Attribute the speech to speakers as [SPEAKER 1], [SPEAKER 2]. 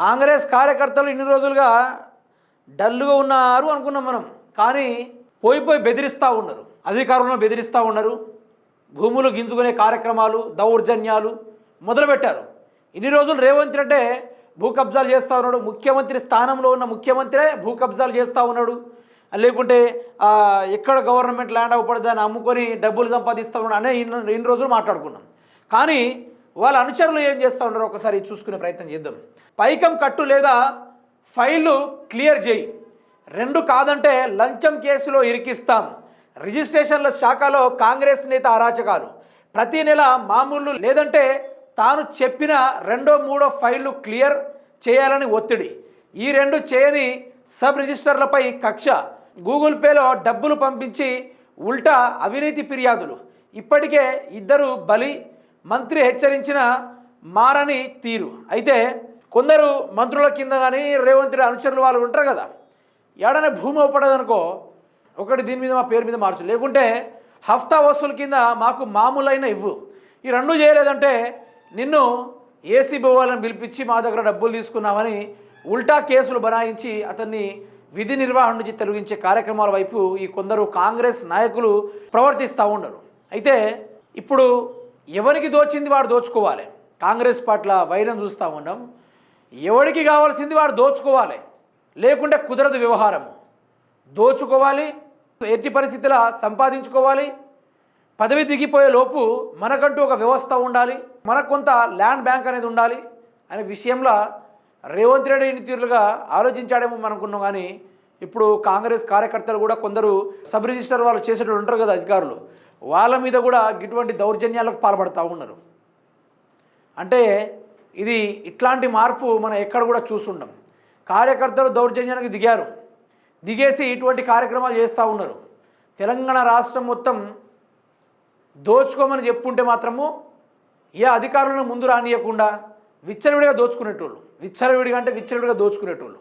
[SPEAKER 1] కాంగ్రెస్ కార్యకర్తలు ఇన్ని రోజులుగా డల్లుగా ఉన్నారు అనుకున్నాం మనం. కానీ పోయి పోయి బెదిరిస్తూ ఉన్నారు. అధికారులను బెదిరిస్తూ ఉన్నారు. భూములు గింజుకునే కార్యక్రమాలు దౌర్జన్యాలు మొదలుపెట్టారు. ఇన్ని రోజులు రేవంత్ రెడ్డే భూ కబ్జాలు చేస్తూ ఉన్నాడు. ముఖ్యమంత్రి స్థానంలో ఉన్న ముఖ్యమంత్రే భూ కబ్జాలు చేస్తూ ఉన్నాడు. లేకుంటే ఎక్కడ గవర్నమెంట్ ల్యాండ్ అవ్వబడి దాన్ని అమ్ముకొని డబ్బులు సంపాదిస్తూ ఉన్నాడు అనే ఇన్ని రోజులు మాట్లాడుకున్నాం. కానీ వాళ్ళ అనుచరులు ఏం చేస్తూ ఉన్నారో ఒకసారి చూసుకునే ప్రయత్నం చేద్దాం. పైకం కట్టు లేదా ఫైళ్ళు క్లియర్ చేయి. రెండు కాదంటే లంచం కేసులో ఇరికిస్తాం. రిజిస్ట్రేషన్ల శాఖలో కాంగ్రెస్ నేత అరాచకాలు. ప్రతి నెల మామూలు లేదంటే తాను చెప్పిన రెండో మూడో ఫైళ్ళు క్లియర్ చేయాలని ఒత్తిడి. ఈ రెండు చేయని సబ్ రిజిస్టర్లపై కక్ష. గూగుల్ పేలో డబ్బులు పంపించి ఉల్టా అవినీతి ఫిర్యాదులు. ఇప్పటికే ఇద్దరు బలి మంత్రి హెచ్చరించిన మారని తీరు. అయితే కొందరు మంత్రుల కింద కానీ రేవంత్ రెడ్డి అనుచరులు వాళ్ళు ఉంటారు కదా ఏడనే భూమి అవపడదనుకో ఒకటి దీని మీద మా పేరు మీద మార్చు. లేకుంటే హఫ్తా వసూలు కింద మాకు మామూలైన ఇవ్వు. ఈ రెండు చేయలేదంటే నిన్ను ఏసీ వాళ్ళని పిలిపించి మా దగ్గర డబ్బులు తీసుకున్నామని ఉల్టా కేసులు బనాయించి అతన్ని విధి నిర్వహణ నుంచి తొలగించే కార్యక్రమాల వైపు ఈ కొందరు కాంగ్రెస్ నాయకులు ప్రవర్తిస్తూ ఉండరు. అయితే ఇప్పుడు ఎవరికి దోచింది వాడు దోచుకోవాలి. కాంగ్రెస్ పట్ల వైరం చూస్తూ ఉన్నాం. ఎవరికి కావాల్సింది వాడు దోచుకోవాలి. లేకుంటే కుదరదు వ్యవహారము దోచుకోవాలి ఎట్టి పరిస్థితుల సంపాదించుకోవాలి. పదవి దిగిపోయే లోపు మనకంటూ ఒక వ్యవస్థ ఉండాలి. మనకు కొంత ల్యాండ్ బ్యాంక్ అనేది ఉండాలి అనే విషయంలో రేవంత్ రెడ్డి నితీరులుగా ఆలోచించాడేమో మనకున్నాం కానీ ఇప్పుడు కాంగ్రెస్ కార్యకర్తలు కూడా కొందరు సబ్ రిజిస్టర్ వాళ్ళు చేసేటోళ్ళు ఉంటారు కదా అధికారులు. వాళ్ళ మీద కూడా ఇటువంటి దౌర్జన్యాలకు పాల్పడుతూ ఉన్నారు. అంటే ఇది ఇట్లాంటి మార్పు మనం ఎక్కడ కూడా చూస్తుండం కార్యకర్తలు దౌర్జన్యానికి దిగారు. దిగేసి ఇటువంటి కార్యక్రమాలు చేస్తూ ఉన్నారు. తెలంగాణ రాష్ట్రం మొత్తం దోచుకోమని చెప్పుంటే మాత్రము ఏ అధికారులను ముందు రానియకుండా విచ్చలవిడిగా దోచుకునేటోళ్ళు. విచ్చలవిడిగా అంటే విచ్చలవిడిగా దోచుకునేటోళ్ళు.